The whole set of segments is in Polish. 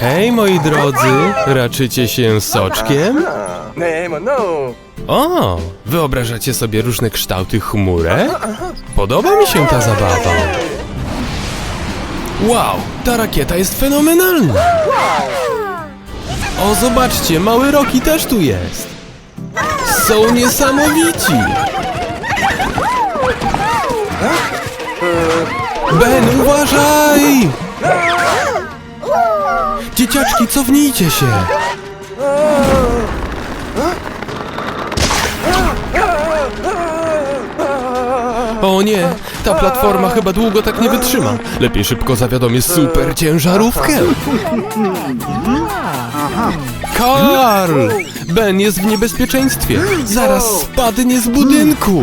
Hej, moi drodzy, raczycie się soczkiem? O, wyobrażacie sobie różne kształty chmurek? Podoba mi się ta zabawa. Wow, ta rakieta jest fenomenalna. O, zobaczcie, mały Roki też tu jest. Są niesamowici. Ben, uważaj! Dzieciaczki, cofnijcie się! O nie, ta platforma chyba długo tak nie wytrzyma. Lepiej szybko zawiadomię super ciężarówkę. Karl! Ben jest w niebezpieczeństwie. Zaraz spadnie z budynku.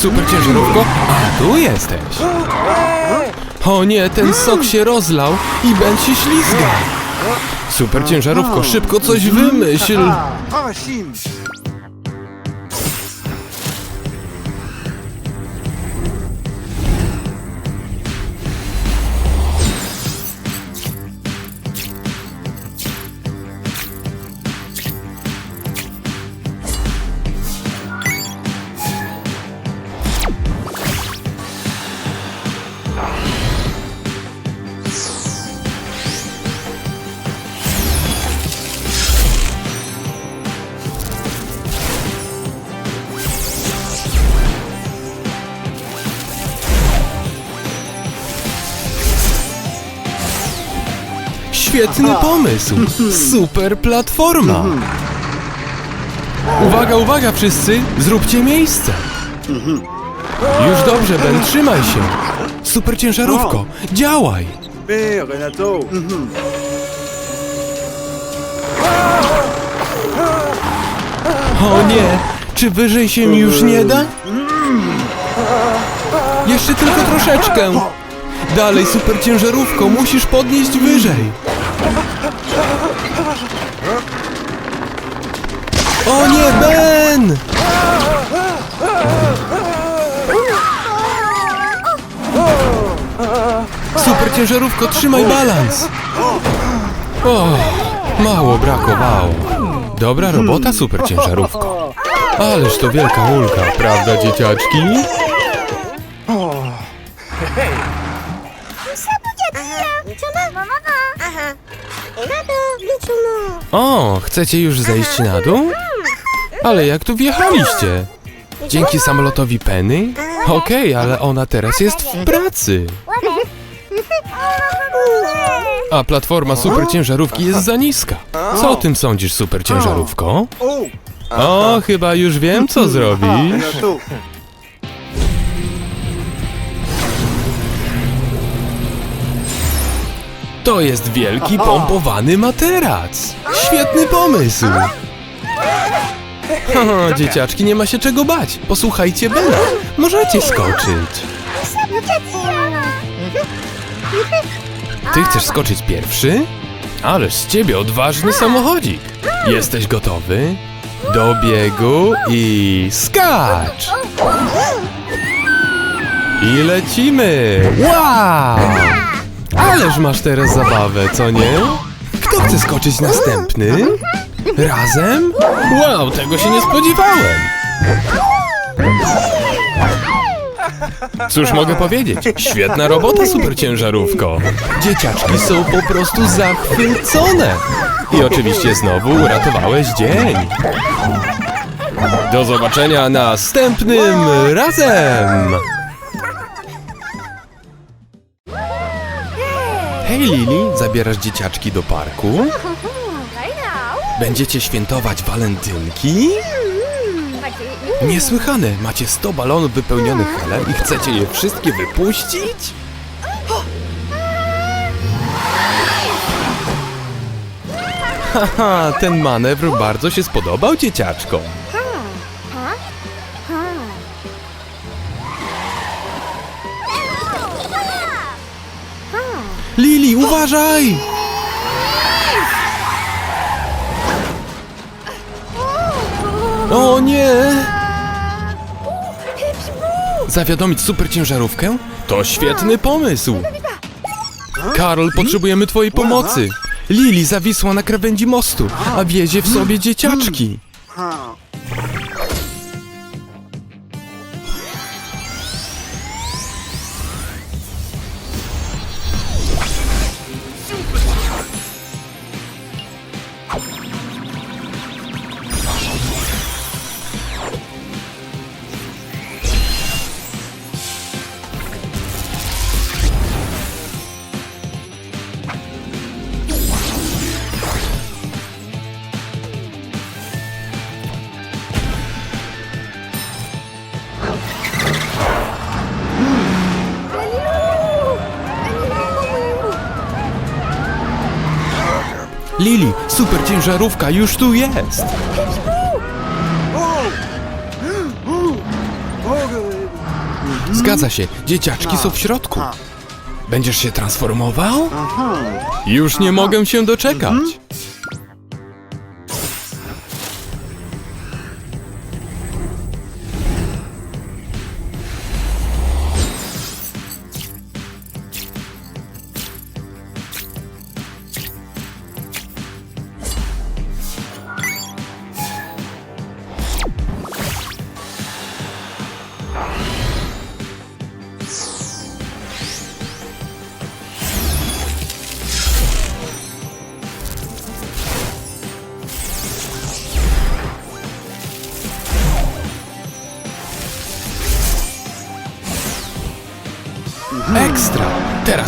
Super ciężarówko, a tu jesteś. O nie, ten sok się rozlał i Ben się ślizga. Super ciężarówko, szybko coś wymyśl. Świetny pomysł. Super platforma. Uwaga, uwaga wszyscy, zróbcie miejsce. Już dobrze, Ben, trzymaj się. Super ciężarówko, działaj. Super, Renato! O nie, czy wyżej się mi już nie da? Jeszcze tylko troszeczkę. Dalej, super ciężarówko, musisz podnieść wyżej. O nie, Ben! Super ciężarówko, trzymaj balans! O, mało brakowało. Dobra robota, super ciężarówko. Ależ to wielka ulga, prawda dzieciaczki? O, chcecie już zejść na dół? Ale jak tu wjechaliście? Dzięki samolotowi Penny? Okej, ale ona teraz jest w pracy. A platforma super ciężarówki jest za niska. Co o tym sądzisz, super ciężarówko? Oh! O, chyba już wiem, co zrobisz. To jest wielki, pompowany materac. Świetny pomysł. Haha, dzieciaczki, nie ma się czego bać. Posłuchajcie Bena. Możecie skoczyć. Ty chcesz skoczyć pierwszy? Ależ z ciebie odważny samochodzik. Jesteś gotowy? Do biegu i skacz! I lecimy! Wow! Ależ masz teraz zabawę, co nie? Kto chce skoczyć następny? Razem? Wow, tego się nie spodziewałem! Cóż mogę powiedzieć? Świetna robota, super ciężarówko. Dzieciaczki są po prostu zachwycone. I oczywiście znowu uratowałeś dzień. Do zobaczenia następnym razem. Hej Lili, zabierasz dzieciaczki do parku? Będziecie świętować walentynki? Niesłychane! Macie 100 balonów wypełnionych helem i chcecie je wszystkie wypuścić? Haha, ten manewr bardzo się spodobał dzieciaczkom. Lili, uważaj! O nie! Zawiadomić superciężarówkę? To świetny pomysł! Karol, potrzebujemy twojej pomocy! Lili zawisła na krawędzi mostu, a wiezie w sobie dzieciaczki. Lili, superciężarówka już tu jest! Zgadza się, dzieciaczki są w środku. Będziesz się transformował? Już nie mogę się doczekać.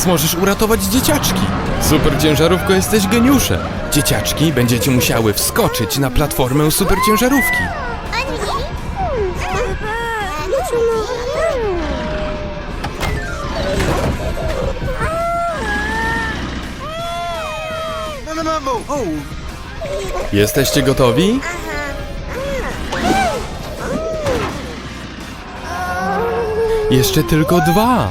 Możesz uratować dzieciaczki. Super ciężarówko, jesteś geniuszem. Dzieciaczki, będziecie musiały wskoczyć na platformę super ciężarówki. Jesteście gotowi? Jeszcze tylko dwa.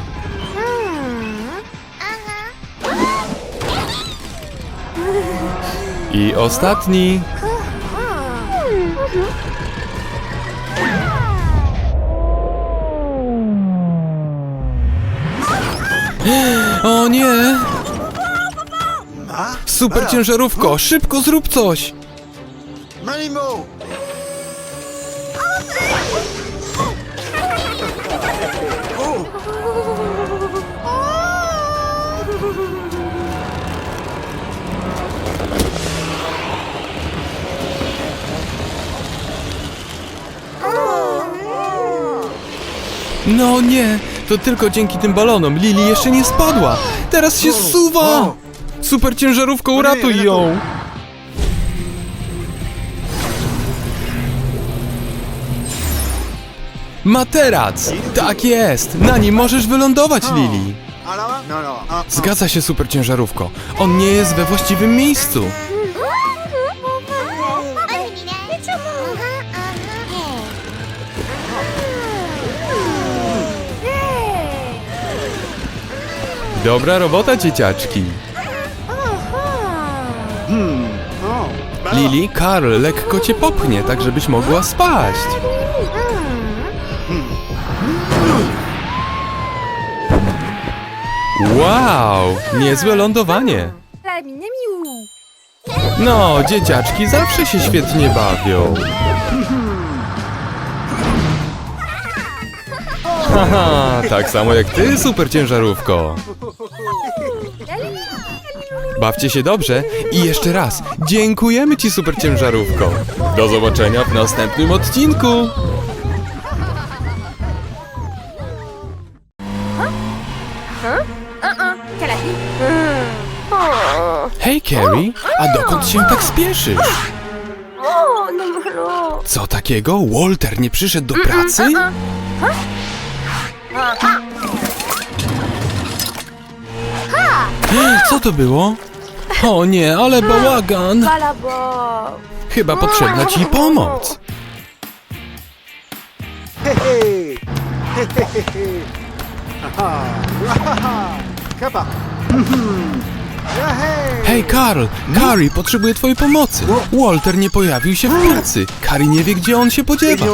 I ostatni. O nie! Super ciężarówko, szybko zrób coś! Oh! No nie, to tylko dzięki tym balonom Lili jeszcze nie spadła. Teraz się zsuwa. Super ciężarówko, uratuj ją. Materac! Tak jest! Na nim możesz wylądować, Lili! Alors? No, no. Zgadza się, super ciężarówko. On nie jest we właściwym miejscu. Dobra robota, dzieciaczki. Oh! Lili, Karl lekko cię popchnie, tak żebyś mogła spaść. Wow, niezłe lądowanie. No, dzieciaczki zawsze się świetnie bawią. Haha, tak samo jak ty, super ciężarówko. Bawcie się dobrze i jeszcze raz dziękujemy ci, super ciężarówko. Do zobaczenia w następnym odcinku. Hej, Carrie, a dokąd się tak spieszysz? Co takiego? Walter nie przyszedł do pracy? Co to było? O nie, ale bałagan! Chyba potrzebna ci pomoc. Hej, Karl! Carrie potrzebuje twojej pomocy. Walter nie pojawił się w pracy. Carrie nie wie, gdzie on się podziewa.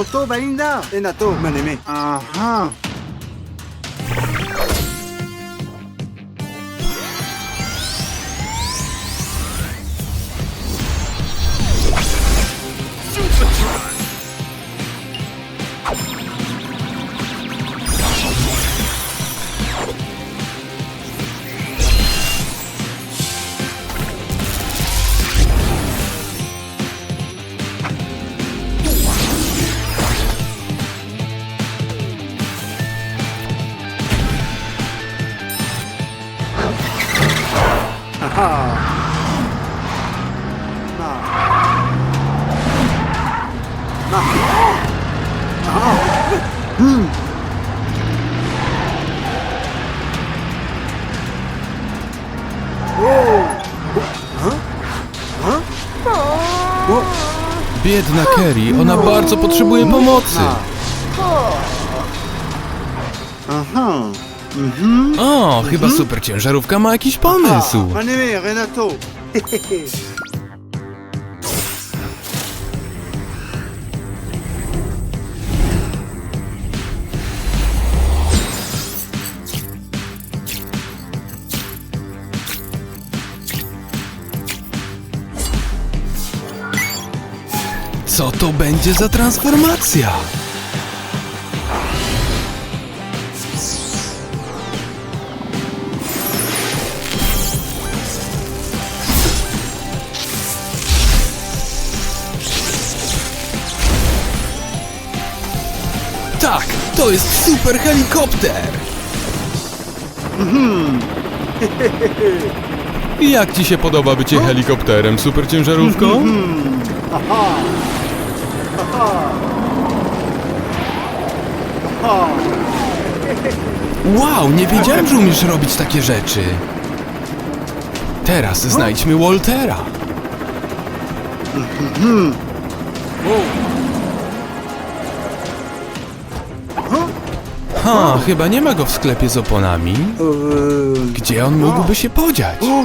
Biedna Carrie, ona bardzo potrzebuje pomocy. Aha. Mhm. O, chyba super ciężarówka ma jakiś pomysł. Maneme, Renato. Co to będzie za transformacja? Tak, to jest super helikopter! Jak ci się podoba bycie helikopterem, super ciężarówką? Wow, nie wiedziałem, że umiesz robić takie rzeczy. Teraz znajdźmy Waltera. Ha, chyba nie ma go w sklepie z oponami. Gdzie on mógłby się podziać? Aha.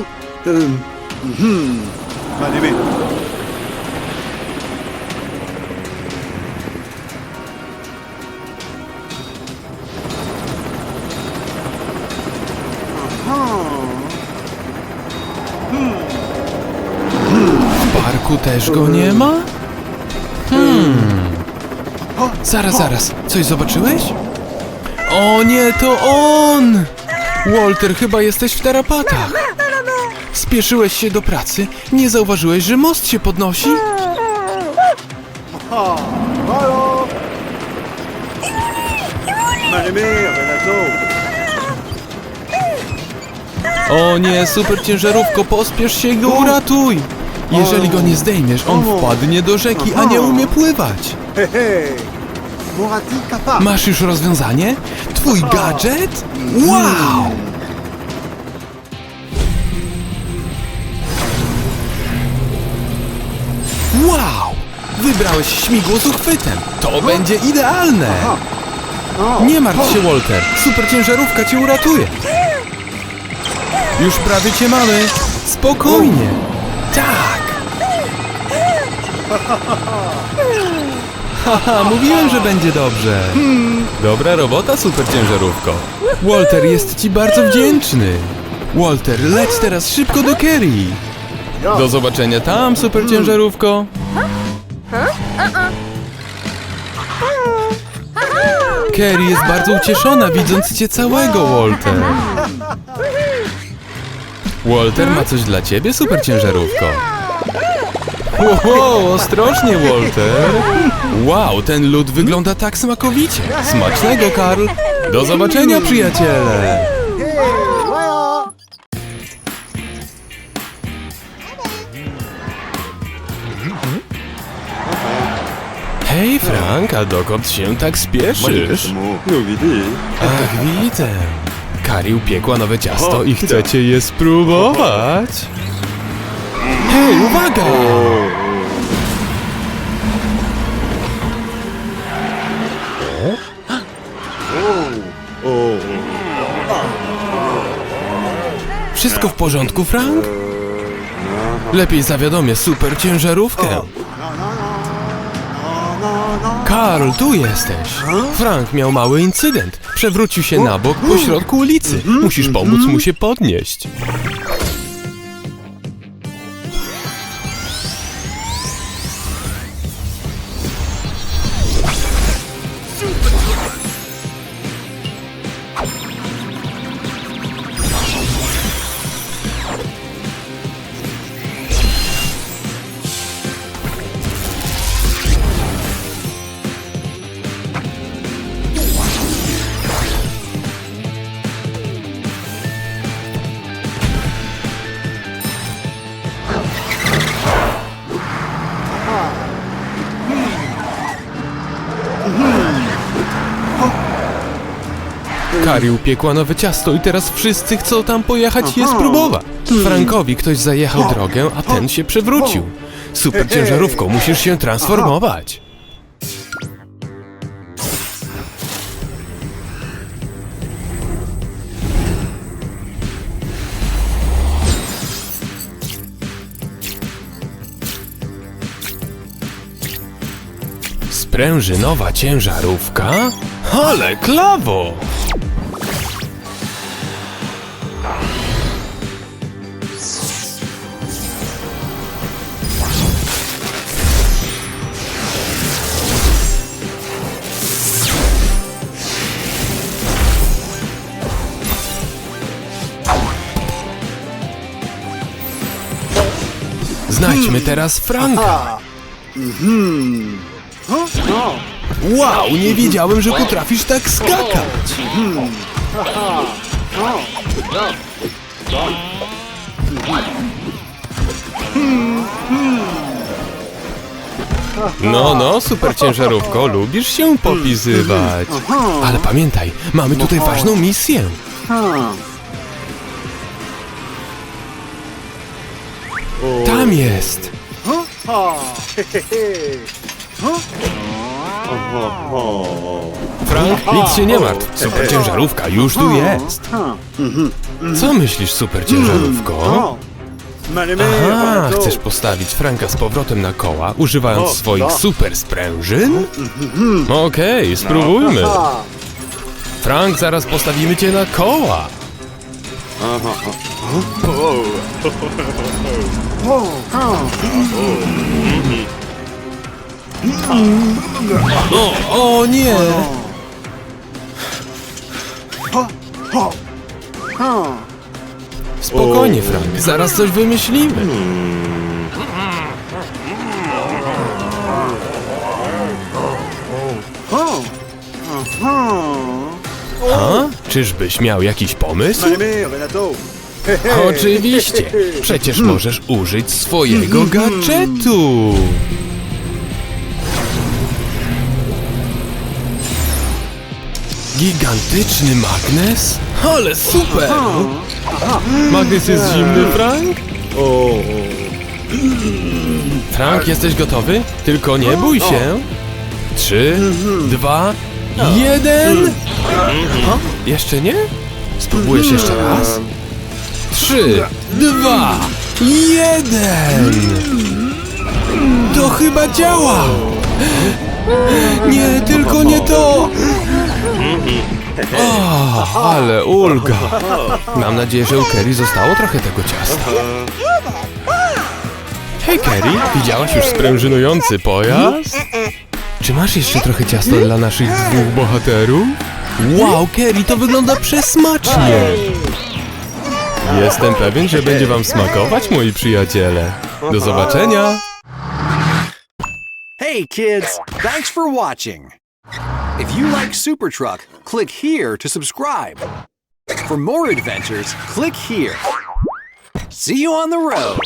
W parku też go nie ma? Hmm. Zaraz, zaraz. Coś zobaczyłeś? O nie, to on! Walter, chyba jesteś w tarapatach. Spieszyłeś się do pracy? Nie zauważyłeś, że most się podnosi? O nie, super ciężarówko, pospiesz się i go uratuj! Jeżeli go nie zdejmiesz, on wpadnie do rzeki, a nie umie pływać. Masz już rozwiązanie? Twój gadżet? Wow! Wow! Wybrałeś śmigło z uchwytem. To będzie idealne. Nie martw się, Walter. Super ciężarówka cię uratuje. Już prawie cię mamy. Spokojnie. Tak. Haha, mówiłem, że będzie dobrze. Dobra robota, super ciężarówko. Walter jest ci bardzo wdzięczny. Walter, leć teraz szybko do Kerry. Do zobaczenia tam, super ciężarówko. Kerry jest bardzo ucieszona, widząc cię całego, Walter. Walter ma coś dla ciebie, super ciężarówko. Wow, ostrożnie, Walter. Wow, ten lód wygląda tak smakowicie. Smacznego, Karl. Do zobaczenia, przyjaciele. hej, Frank, a dokąd się tak spieszysz? No. Ach, widzę. Kari upiekła nowe ciasto i chcecie je spróbować? Hej, uwaga! Wszystko w porządku, Frank? Lepiej zawiadomię super ciężarówkę. Karl, tu jesteś. Frank miał mały incydent. Przewrócił się na bok po środku ulicy. Musisz pomóc mu się podnieść. Kari upiekła nowe ciasto i teraz wszyscy chcą tam pojechać i je spróbować. Frankowi ktoś zajechał drogę, a ten się przewrócił. Super ciężarówką musisz się transformować. Sprężynowa ciężarówka? Ale klawo! Znajdźmy teraz Franka. No. Wow, nie wiedziałem, że potrafisz tak skakać. No, no, super ciężarówko, lubisz się popizywać. Ale pamiętaj, mamy tutaj ważną misję. Tam jest. Frank, nic się nie martw. Super ciężarówka już tu jest. Co myślisz, super ciężarówko? No. Malemy, Aha, chcesz postawić Franka z powrotem na koła, używając swoich super sprężyn? Okej, spróbujmy. Frank, zaraz postawimy cię na koła. O, o nie! Spokojnie, Frank, zaraz coś wymyślimy. A? Czyżbyś miał jakiś pomysł? Renato. Oczywiście! Przecież możesz użyć swojego gadżetu! Gigantyczny magnes? Ale super! Magnes jest zimny, Frank? Frank, jesteś gotowy? Tylko nie bój się! Trzy, dwa, jeden! O, jeszcze nie? Spróbujesz jeszcze raz? Trzy, dwa, jeden! To chyba działa! Nie, tylko nie to! O, ale ulga! Mam nadzieję, że u Kerry zostało trochę tego ciasta. Hej Kerry, widziałaś już sprężynujący pojazd? Czy masz jeszcze trochę ciasta dla naszych dwóch bohaterów? Wow, Kerry, to wygląda przesmacznie! Jestem pewien, że będzie wam smakować, moi przyjaciele. Do zobaczenia! Hey kids, thanks for watching. If you like Super Truck, click here to subscribe. For more adventures, click here. See you on the road.